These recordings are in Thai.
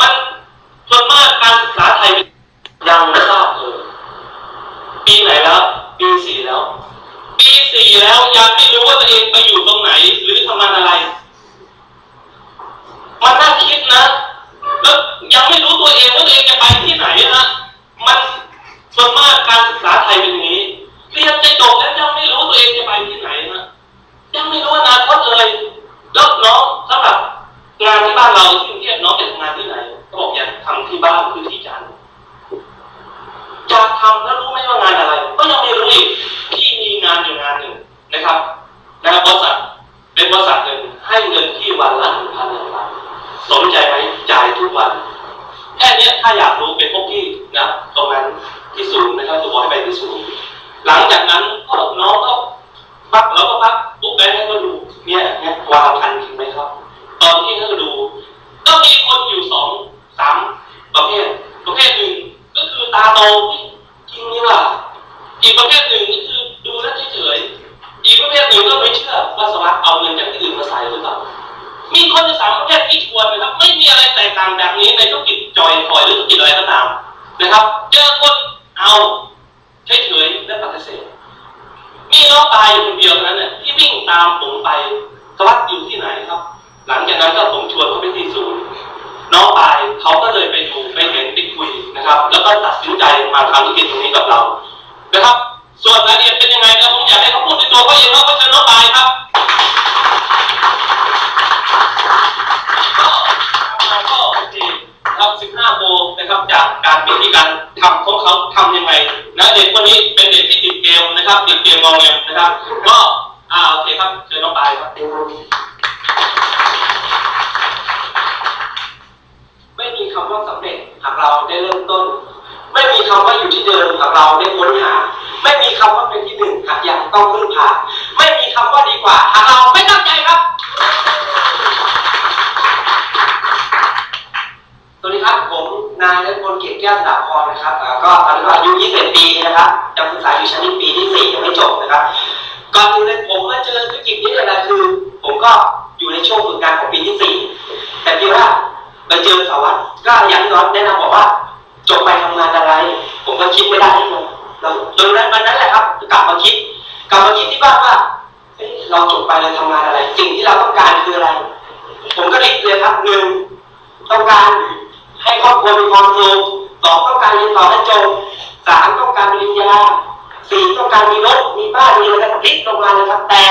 มันส่วนมากการศึกษาไทยยังไม่ทราบเลยปีไหนแล้วปีสี่แล้ว ปีสี่แล้วยังไม่รู้ว่าตัวเองไปอยู่ตรงไหน หรือทำงานอะไร มันน่าคิดนะแล้วยังไม่รู้ตัวเองว่าตัวเองจะไปที่ไหนนะ ศูนย์นะครับจะบอกให้ไปที่ศูนย์หลังจากนั้นก็น้องก็พักแล้วก็พักปุ๊บแบงค์ให้ก็ดูเนี่ยเนี่ยวางพันจริงไหมครับ ตอนที่เขาดูก็มีคนอยู่สองสามประเภทประเภทหนึ่งก็คือตาโตจริงนี่ว่าอีกประเภทหนึ่งก็คือดูแล้วเฉยๆอีกประเภทหนึ่งก็ไม่เชื่อว่าสวัสดิ์เอาเงินจากที่อื่นมาใส่หรือเปล่ามีคนในสามประเภทที่ชวนนะครับ ไม่มีอะไรแตกต่างแบบนี้ในธุรกิจจอยคอยหรือธุรกิจอะไรก็ตามนะครับ เจอคน เอาเฉยๆและปฏิเสธมีน้องตายอยู่คนเดียวนั้นเนี่ยที่วิ่งตามผมไปสวัสดอยู่ที่ไหนครับ หลังจากนั้นก็ผมชวนเขาไปที่ศูนย์น้องตายเขาก็เลยไปดูไปเห็นไปคุยนะครับ แล้วก็ตัดสินใจมาทำธุรกิจตรงนี้กับเรา นะครับ ส่วนรายละเอียดเป็นยังไงนะผมอยากให้เขาพูดในตัวเขาเองเขาเชิญน้องตายครับก็ก็โอเคครับ 15โมงนะครับจากการวิธีการ ทำของเขาทำยังไงนะเด็กคนนี้เป็นเด็กที่ติดเกมนะครับติดเกมมองเงนะครับก็อ่าโอเคครับเชิญน้องปายครับ ไม่มีคำว่าสำเร็จหากเราได้เริ่มต้น ไม่มีคำว่าอยู่ที่เดิมหากเราได้ค้นหา ไม่มีคำว่าเป็นที่หนึ่งหากยังต้องพึ่งพาไม่มีคำว่าดีกว่าหากเราไม่ตั้ง แก้วสดาพรนะครับก็ตอนนี้ก็อายุ 21 ปีนะครับยังศึกษาอยู่ชั้นปีที่ 4 ยังไม่จบนะครับ ก่อนอื่นเลยผมมาเจอธุรกิจนี้เนี่ยนะคือ ผมก็อยู่ในช่วงฝึกงานของปีที่ 4 แต่ที่ว่าไปเจอสาวัสดิ์ก็อย่างที่น้องแนะนำบอกว่าจบไปทำงานอะไร ผมก็คิดไม่ได้ที่มันเราจนนั้นวันนั้นแหละครับกลับมาคิด กลับมาคิดที่บ้านว่าเราจบไปเราทำงานอะไร สิ่งที่เราต้องการคืออะไร ผมก็ลิสต์เลยครับหนึ่งต้องการให้ครอบครัวมีความสุข สองต้องการเรียนต่อให้จบสามต้องการปริญญาสี่ต้องการมีรถมีบ้านมีอะไรก็ลิกลงมาเลยครับแต่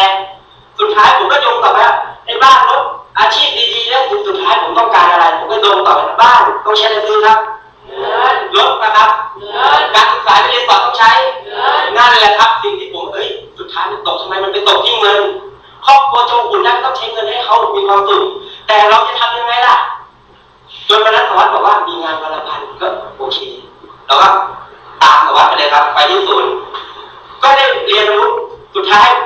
สุดท้ายผมก็โยงต่อไปว่าไอ้บ้านรถอาชีพดีๆแล้วสุดท้ายผมต้องการอะไร ผมก็โยงต่อไปบ้านต้องใช้อะไรซื้อครับเงินรถนะครับ สุ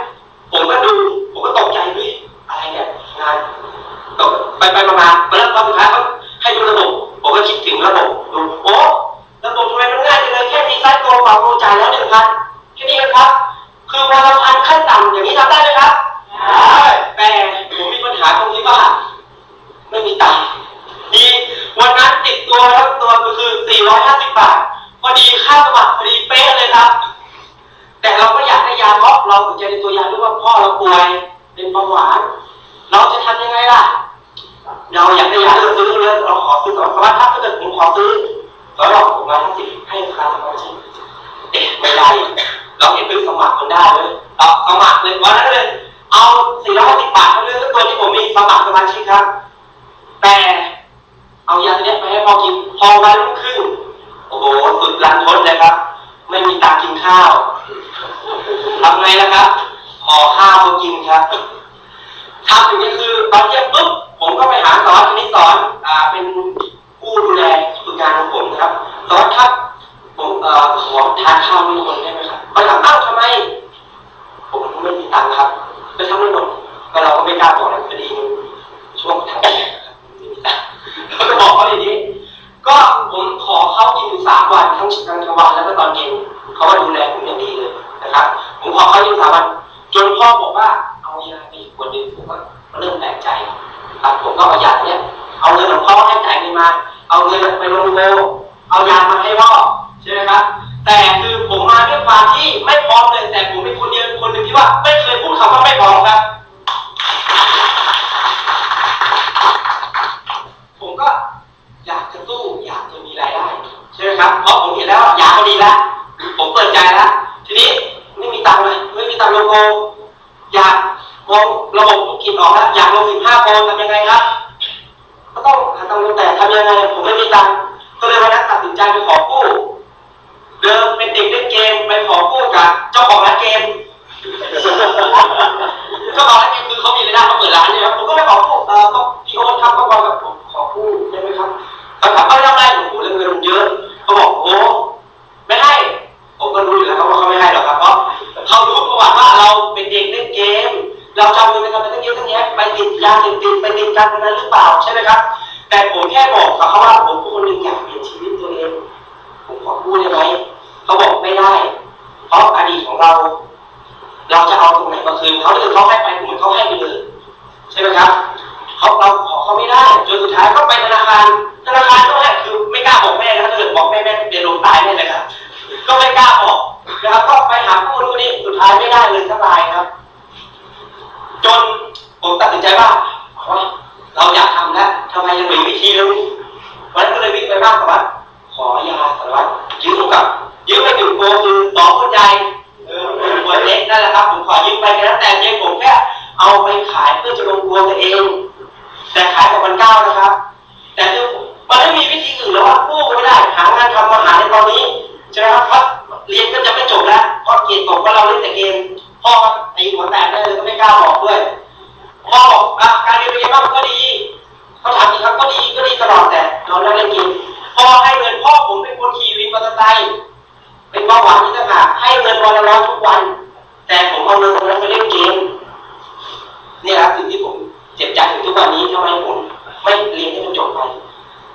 ป่วยเป็นเบาหวาน เราจะทำยังไงล่ะ เราอยากได้ยาเราซื้อเลยเราขอซื้อก่อนเพราะว่าถ้าเกิดผมขอซื้อแล้วเราผมมาทั้งสิให้ราคาสมาชิกเอ๊ะไม่ได้ เราเห็นไปสมัครมันได้เลยเราสมัครเลยวันนั้นเลยเอา450บาทเท่านั้นตัวที่ผมมีสมัครสมาชิกครับ แต่เอายาตัวเนี้ยไปให้พ่อกินพอวันรุ่งขึ้นโอ้โหสุดรันทดเลยครับ ไม่มีตังกินข้าวทำไงล่ะครับ ขอข้าวมากินครับทำอย่างนี้คือตอนเย็นปุ๊บผมก็ไปหาสอนคณิตสอนอ่าเป็นผู้ดูแลฝึกงานของผมนะครับสอนครับผมเอ่อขอทานข้าวไม่หมดได้ไหมครับเขาถามอ้าวทำไม ผมไม่มีตังค์ครับไปทำไม่หมดก็เราก็ไม่กล้าบอกนะพอดีช่วงทำไม่มีตังค์เขาก็บอกเขาอย่างนี้ ก็ผมขอเขากินอยู่สามวันทั้งกลางวันแล้วก็ตอนเย็นเขาก็ดูแลผมอย่างดีเลยนะครับ ผมขอเขากินสามวัน จนพ่อบอกว่าเอายาไปอีกคนหนึ่งผมก็เริ่มแปลกใจครับผมก็เอายาเนี่ยเอาเงินของพ่อให้จ่ายเงินมา เอาเงินไปลงโมเอายามาให้พ่อใช่ไหมครับ แต่คือผมมาด้วยความที่ไม่พร้อมเลยแต่ผมเป็นคนเดียวคนหนึ่งที่ว่า ไม่เคยพูดคำว่าไม่พร้อมครับ ติดไปติดการพนันหรือเปล่าใช่ไหมครับ แต่ผมแค่บอกกับเขาว่าผมเป็นคนหนึ่งอยากเปลี่ยนชีวิตตัวเอง ผมขอพูดได้ไหมเขาบอกไม่ได้ เพราะอดีตของเรา เราจะเอาตรงไหนมาคืนเขาถ้าเกิดเขาให้ไปเหมือนเขาให้ไปเลยใช่ไหมครับเขาเราขอเขาไม่ได้จนสุดท้ายก็ไปธนาคารธนาคารก็ให้คือไม่กล้าบอกแม่นะถ้าเกิดบอกแม่แม่เป็นลมตายแน่เลยครับก็ไม่กล้าบอกนะครับก็ไปหาผู้รู้นี่สุดท้ายไม่ได้เลยสักรายครับ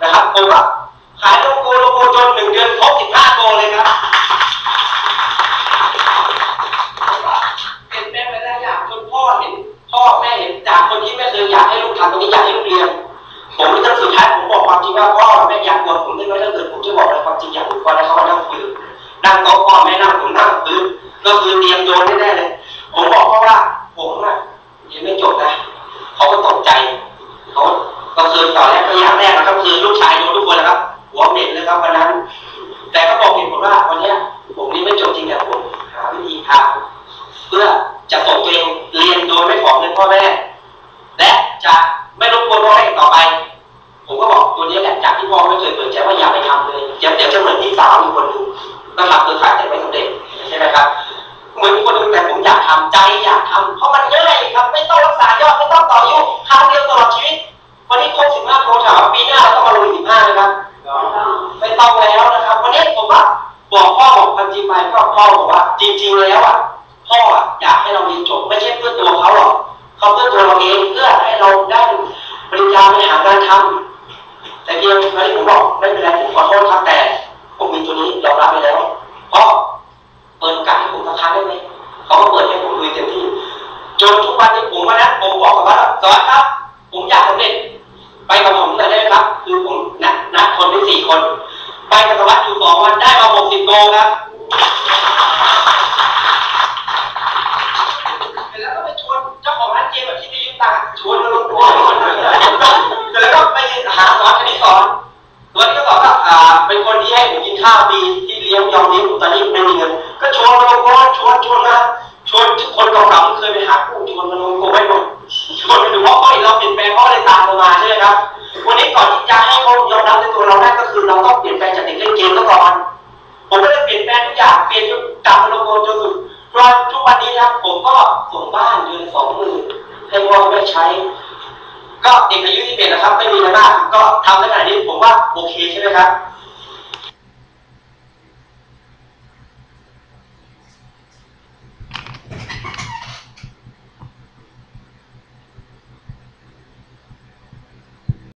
นะครับผมก็ขายโลโก้โลโก้จนหนึ่งเดือนครบสิบห้าโกเลยครับเปลี่ยนแปลงไปได้อยางจนพ่อเห็นพ่อแม่เห็นจากคนที่ไม่เคยอยากให้ลูกทำตรงนี้อยากให้ลูกเรียนผมจนสุดท้ายผมบอกความจริงว่าพ่อแม่อยากบวชผมได้ไหมถ้าเกิดผมจะบอกอะไรความจริงอยากบุกวนแล้วเขามานั่งคุยนั่งโต๊ะพ่อแม่นั่งผมนั่งพื้นก็คือเตรียมโยนแน่ๆเลย ผมบอกพ่อว่าผมอะเรียนไม่จบนะเขาก็ตกใจเขาก็คือตอนแรก อยากแรกนะครับคือลูกชายโดนทุกคนนะครับ หัวเหม็นเลยครับวันนั้น แต่ก็บอกเหตุผลว่าวันนี้ผมนี่ไม่จบจริงแต่ผมหาวิธีทางเพื่อจะส่งตัวเองเรียนโดยไม่ขอเงินพ่อแม่และจะไม่รบกวนพ่อแม่ต่อไป ผมก็บอกตัวนี้แหละจากที่พ่อไม่เคยเปิดใจว่าอย่าไปทำเลยเดี๋ยวเดี๋ยวจะเหมือนพี่สาวอีกคนหนึ่งก็ทำเครือข่ายแต่ไม่สำเร็จใช่ไหมครับเหมือนคนหนึ่งแต่ผมอยากทำใจอยากทำเพราะมันง่ายครับ ไม่ต้องรักษา ริงๆแล้วอะพ่ออะอยากให้เราเรียนจบไม่ใช่เพื่อตัว เคยไปหาคู่ชวนมาลงตัวไว้หมดชวนไปดูเพราะเขาเห็นเราเปลี่ยนแปลงเขาเลยตามเรามาใช่ไหมครับ วันนี้ก่อนที่จะให้เขายอมรับในตัวเราได้ก็คือเราต้องเปลี่ยนแปลงจากเด็กเล่นเกมก่อนผมก็เลยเปลี่ยนแปลงทุกอย่างเปลี่ยนจนกลับมาลงตัวจนสุดราะทุกวันนี้ครับ ผมก็ส่งบ้านเดือนสองหมื่นให้พ่อแม่ใช้ ก็เด็กอายุที่เป็นนะครับ ไม่มีอะไรมากก็ทำได้ขนาดนี้ผมว่าโอเคใช่ไหมครับ